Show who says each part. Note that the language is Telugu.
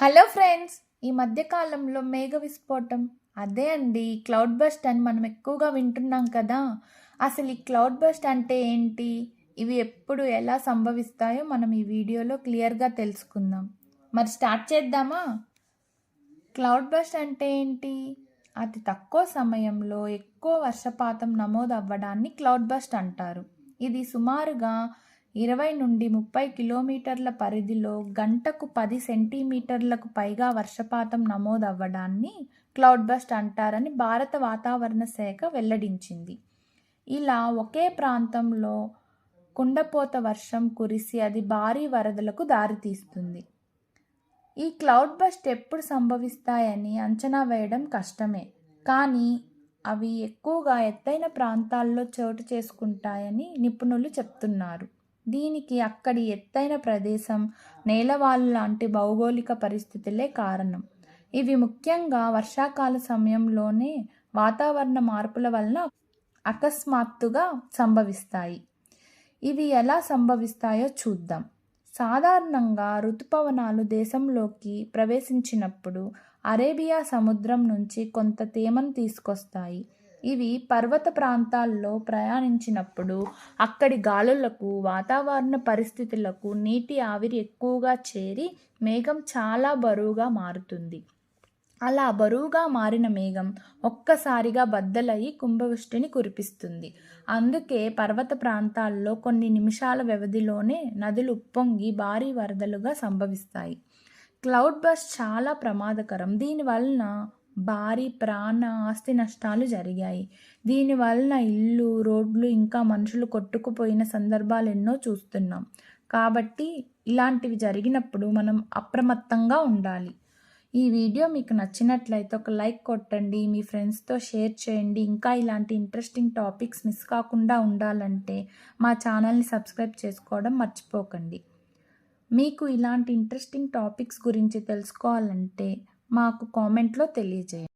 Speaker 1: హలో ఫ్రెండ్స్ ఈ మధ్యకాలంలో మేఘ విస్ఫోటం. అదే అండి క్లౌడ్ బస్ట్ అని మనం ఎక్కువగా వింటున్నాం కదా. అసలు ఈ క్లౌడ్ బస్ట్ అంటే ఏంటి? ఇవి ఎప్పుడు ఎలా సంభవిస్తాయో మనం ఈ వీడియోలో క్లియర్గా తెలుసుకుందాం. మరి స్టార్ట్ చేద్దామా? క్లౌడ్ బస్ట్ అంటే ఏంటి? అతి తక్కువ సమయంలో ఎక్కువ వర్షపాతం నమోదు అవ్వడాన్ని క్లౌడ్ బస్ట్ అంటారు. ఇది సుమారుగా ఇరవై నుండి ముప్పై కిలోమీటర్ల పరిధిలో గంటకు పది సెంటీమీటర్లకు పైగా వర్షపాతం నమోదవ్వడాన్ని క్లౌడ్ బస్ట్ అంటారని భారత వాతావరణ శాఖ వెల్లడించింది. ఇలా ఒకే ప్రాంతంలో కుండపోత వర్షం కురిసి అది భారీ వరదలకు దారితీస్తుంది. ఈ క్లౌడ్ బస్ట్ ఎప్పుడు సంభవిస్తాయని అంచనా వేయడం కష్టమే. కానీ అవి ఎక్కువగా ఎత్తైన ప్రాంతాల్లో చోటు చేసుకుంటాయని నిపుణులు చెప్తున్నారు. దీనికి అక్కడి ఎత్తైన ప్రదేశం నేలవాలు లాంటి భౌగోళిక పరిస్థితులే కారణం. ఇవి ముఖ్యంగా వర్షాకాల సమయంలోనే వాతావరణ మార్పుల వలన అకస్మాత్తుగా సంభవిస్తాయి. ఇవి ఎలా సంభవిస్తాయో చూద్దాం. సాధారణంగా ఋతుపవనాలు దేశంలోకి ప్రవేశించినప్పుడు అరేబియా సముద్రం నుంచి కొంత తేమను తీసుకొస్తాయి. ఇవి పర్వత ప్రాంతాల్లో ప్రయాణించినప్పుడు అక్కడి గాలులకు వాతావరణ పరిస్థితులకు నీటి ఆవిరి ఎక్కువగా చేరి మేఘం చాలా బరువుగా మారుతుంది. అలా బరువుగా మారిన మేఘం ఒక్కసారిగా బద్దలయ్యి కుంభవృష్టిని కురిపిస్తుంది. అందుకే పర్వత ప్రాంతాల్లో కొన్ని నిమిషాల వ్యవధిలోనే నదులు ఉప్పొంగి భారీ వరదలుగా సంభవిస్తాయి. క్లౌడ్ బస్ చాలా ప్రమాదకరం. దీనివలన భారీ ప్రాణ ఆస్తి నష్టాలు జరిగాయి. దీనివలన ఇల్లు రోడ్లు ఇంకా మనుషులు కొట్టుకుపోయిన సందర్భాలు ఎన్నో చూస్తున్నాం. కాబట్టి ఇలాంటివి జరిగినప్పుడు మనం అప్రమత్తంగా ఉండాలి. ఈ వీడియో మీకు నచ్చినట్లయితే ఒక లైక్ కొట్టండి మీ ఫ్రెండ్స్తో షేర్ చేయండి. ఇంకా ఇలాంటి ఇంట్రెస్టింగ్ టాపిక్స్ మిస్ కాకుండా ఉండాలంటే మా ఛానల్ని సబ్స్క్రైబ్ చేసుకోవడం మర్చిపోకండి. మీకు ఇలాంటి ఇంట్రెస్టింగ్ టాపిక్స్ గురించి తెలుసుకోవాలంటే మాకు కామెంట్లో తెలియజేయండి.